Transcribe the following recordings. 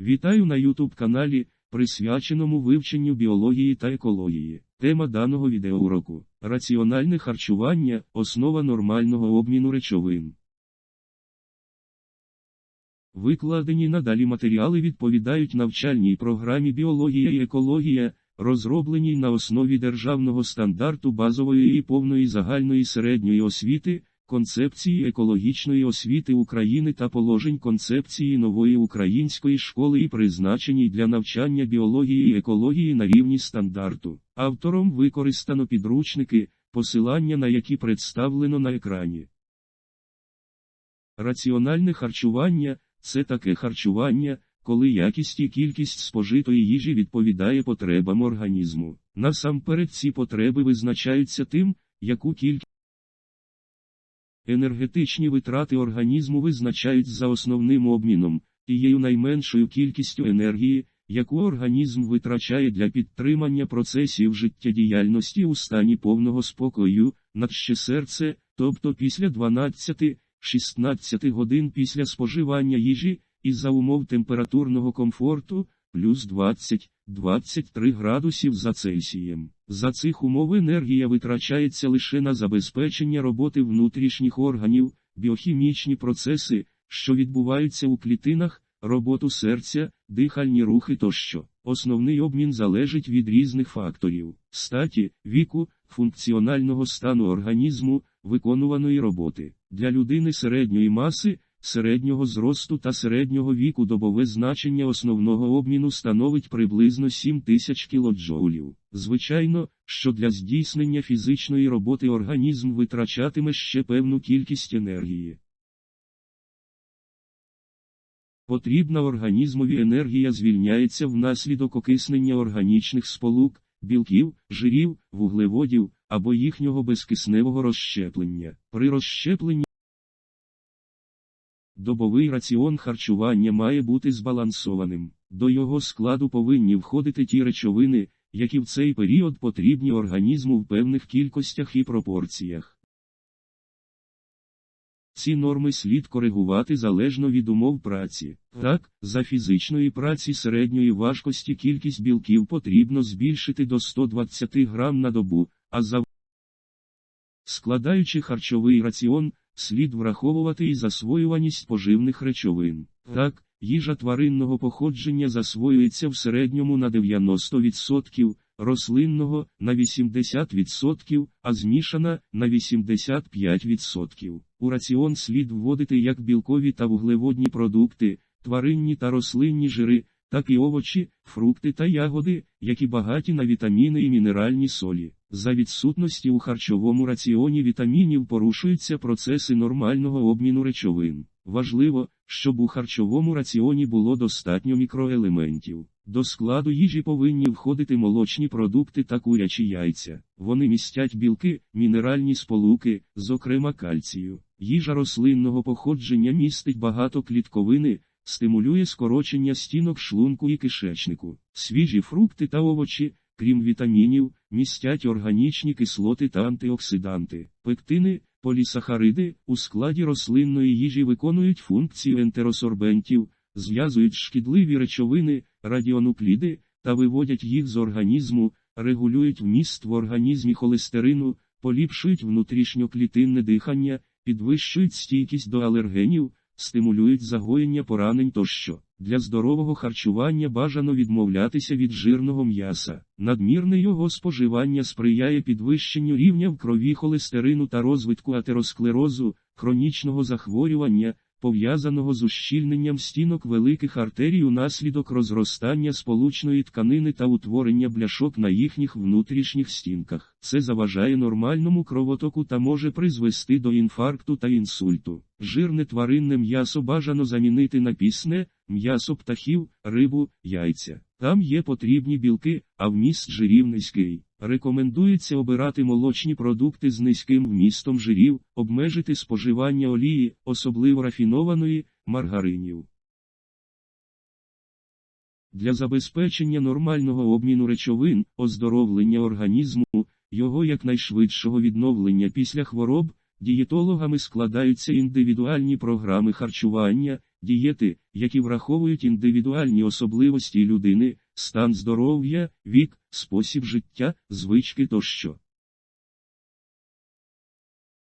Вітаю на YouTube каналі, присвяченому вивченню біології та екології. Тема даного відеоуроку – раціональне харчування – основа нормального обміну речовин. Викладені надалі матеріали відповідають навчальній програмі біологія і екологія, розробленій на основі державного стандарту базової і повної загальної середньої освіти, концепції екологічної освіти України та положень концепції нової української школи і призначеній для навчання біології і екології на рівні стандарту. Автором використано підручники, посилання на які представлено на екрані. Раціональне харчування це таке харчування, коли якість і кількість спожитої їжі відповідає потребам організму. Насамперед ці потреби визначаються тим, яку кількість енергетичні витрати організму визначають за основним обміном, тією найменшою кількістю енергії, яку організм витрачає для підтримання процесів життєдіяльності у стані повного спокою, надще серце, тобто після 12 16 годин після споживання їжі, і за умов температурного комфорту, плюс 20-23 градусів за Цельсієм. За цих умов енергія витрачається лише на забезпечення роботи внутрішніх органів, біохімічні процеси, що відбуваються у клітинах, роботу серця, дихальні рухи тощо. Основний обмін залежить від різних факторів статі, віку, функціонального стану організму, виконуваної роботи. Для людини середньої маси, середнього зросту та середнього віку добове значення основного обміну становить приблизно 7 тисяч кілоджоулів. Звичайно, що для здійснення фізичної роботи організм витрачатиме ще певну кількість енергії. Потрібна організмові енергія звільняється внаслідок окиснення органічних сполук, білків, жирів, вуглеводів або їхнього безкисневого розщеплення. При розщепленні добовий раціон харчування має бути збалансованим. До його складу повинні входити ті речовини, які в цей період потрібні організму в певних кількостях і пропорціях. Ці норми слід коригувати залежно від умов праці. Так, за фізичної праці середньої важкості кількість білків потрібно збільшити до 120 грам на добу, а за складаючи харчовий раціон, слід враховувати і засвоюваність поживних речовин. Так, їжа тваринного походження засвоюється в середньому на 90%, рослинного на 80%, а змішана на 85%. У раціон слід вводити як білкові та вуглеводні продукти, тваринні та рослинні жири, так і овочі, фрукти та ягоди, які багаті на вітаміни і мінеральні солі. За відсутності у харчовому раціоні вітамінів порушуються процеси нормального обміну речовин. Важливо, щоб у харчовому раціоні було достатньо мікроелементів. До складу їжі повинні входити молочні продукти та курячі яйця. Вони містять білки, мінеральні сполуки, зокрема кальцію. Їжа рослинного походження містить багато клітковини, стимулює скорочення стінок шлунку і кишечнику. Свіжі фрукти та овочі, крім вітамінів, містять органічні кислоти та антиоксиданти, пектини, полісахариди у складі рослинної їжі виконують функцію ентеросорбентів, зв'язують шкідливі речовини, радіонукліди та виводять їх з організму, регулюють вміст в організмі холестерину, поліпшують внутрішньоклітинне дихання, підвищують стійкість до алергенів, стимулюють загоєння поранень тощо. Для здорового харчування бажано відмовлятися від жирного м'яса. Надмірне його споживання сприяє підвищенню рівня в крові холестерину та розвитку атеросклерозу, хронічного захворювання, пов'язаного з ущільненням стінок великих артерій унаслідок розростання сполучної тканини та утворення бляшок на їхніх внутрішніх стінках. Це заважає нормальному кровотоку та може призвести до інфаркту та інсульту. Жирне тваринне м'ясо бажано замінити на пісне, м'ясо птахів, рибу, яйця. Там є потрібні білки, а вміст жирів низький. Рекомендується обирати молочні продукти з низьким вмістом жирів, обмежити споживання олії, особливо рафінованої, маргаринів. Для забезпечення нормального обміну речовин, оздоровлення організму, його якнайшвидшого відновлення після хвороб, дієтологами складаються індивідуальні програми харчування, дієти, які враховують індивідуальні особливості людини, стан здоров'я, вік, спосіб життя, звички тощо.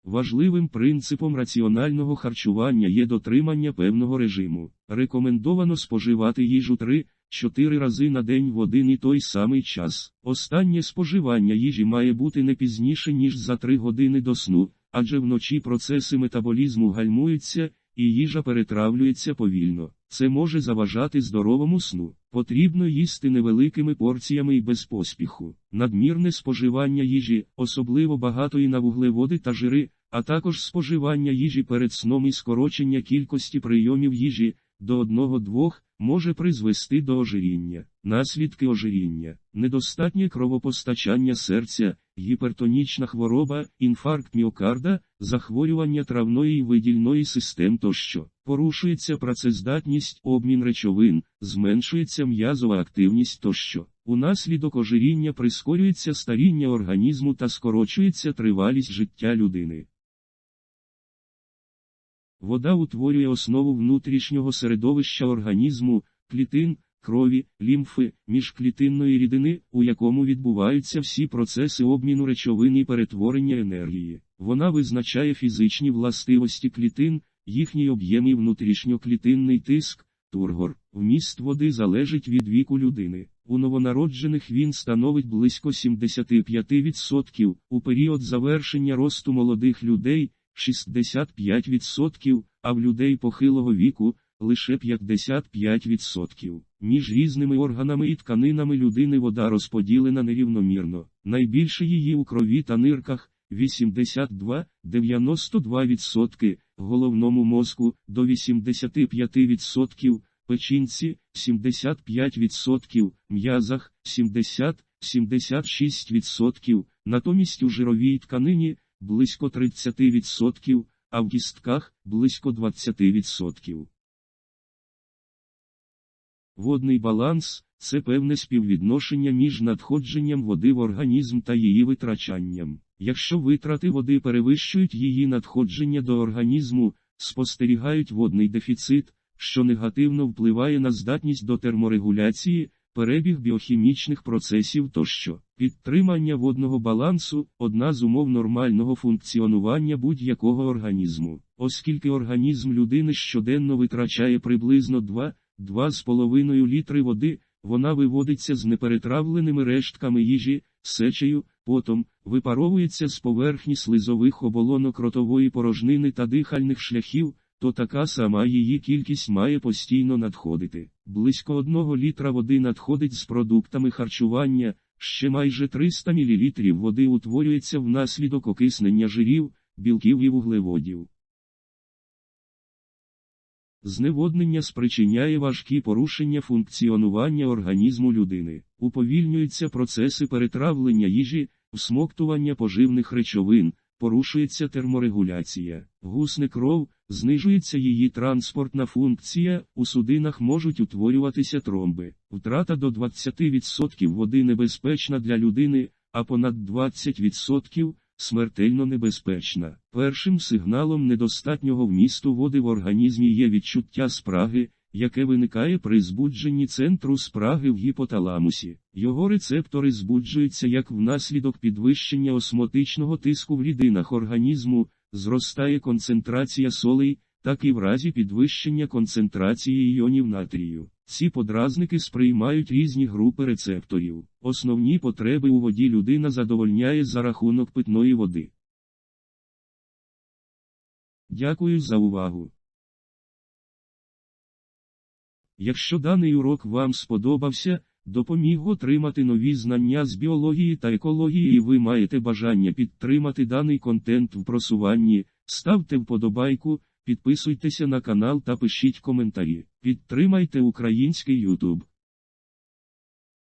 Важливим принципом раціонального харчування є дотримання певного режиму. Рекомендовано споживати їжу 3-4 рази на день в один і той самий час. Останнє споживання їжі має бути не пізніше, ніж за 3 години до сну, адже вночі процеси метаболізму гальмуються, і їжа перетравлюється повільно. Це може заважати здоровому сну. Потрібно їсти невеликими порціями і без поспіху. Надмірне споживання їжі, особливо багатої на вуглеводи та жири, а також споживання їжі перед сном і скорочення кількості прийомів їжі до 1-2 може призвести до ожиріння. Наслідки ожиріння, недостатнє кровопостачання серця, гіпертонічна хвороба, інфаркт міокарда, захворювання травної і видільної систем тощо. Порушується працездатність, обмін речовин, зменшується м'язова активність тощо. Унаслідок ожиріння прискорюється старіння організму та скорочується тривалість життя людини. Вода утворює основу внутрішнього середовища організму, клітин, крові, лімфи, міжклітинної рідини, у якому відбуваються всі процеси обміну речовин і перетворення енергії. Вона визначає фізичні властивості клітин, їхній об'єм і внутрішньоклітинний тиск, тургор. Вміст води залежить від віку людини. У новонароджених він становить близько 75%, у період завершення росту молодих людей 65%, а в людей похилого віку лише 55%. Між різними органами і тканинами людини вода розподілена нерівномірно. Найбільше її у крові та нирках 82-92%, головному мозку до 85%, печінці 75%, м'язах 70-76%, натомість у жировій тканині близько 30%, а в кістках близько 20%. Водний баланс це певне співвідношення між надходженням води в організм та її витрачанням. Якщо витрати води перевищують її надходження до організму, спостерігають водний дефіцит, що негативно впливає на здатність до терморегуляції, перебіг біохімічних процесів тощо. Підтримання водного балансу одна з умов нормального функціонування будь-якого організму, оскільки організм людини щоденно витрачає приблизно 2-2,5 літри води, вона виводиться з неперетравленими рештками їжі, сечею, потом, випаровується з поверхні слизових оболонок ротової порожнини та дихальних шляхів, то така сама її кількість має постійно надходити. Близько одного літра води надходить з продуктами харчування, ще майже 300 мл води утворюється внаслідок окиснення жирів, білків і вуглеводів. Зневоднення спричиняє важкі порушення функціонування організму людини, уповільнюються процеси перетравлення їжі, всмоктування поживних речовин, порушується терморегуляція, гусне кров, знижується її транспортна функція, у судинах можуть утворюватися тромби. Втрата до 20% води небезпечна для людини, а понад 20% смертельно небезпечна. Першим сигналом недостатнього вмісту води в організмі є відчуття спраги, яке виникає при збудженні центру спраги в гіпоталамусі. Його рецептори збуджуються як внаслідок підвищення осмотичного тиску в рідинах організму, зростає концентрація солей, так і в разі підвищення концентрації іонів натрію. Ці подразники сприймають різні групи рецепторів. Основні потреби у воді людина задовольняє за рахунок питної води. Дякую за увагу. Якщо даний урок вам сподобався, допоміг отримати нові знання з біології та екології, і ви маєте бажання підтримати даний контент в просуванні, ставте вподобайку, підписуйтеся на канал та пишіть коментарі. Підтримайте український YouTube.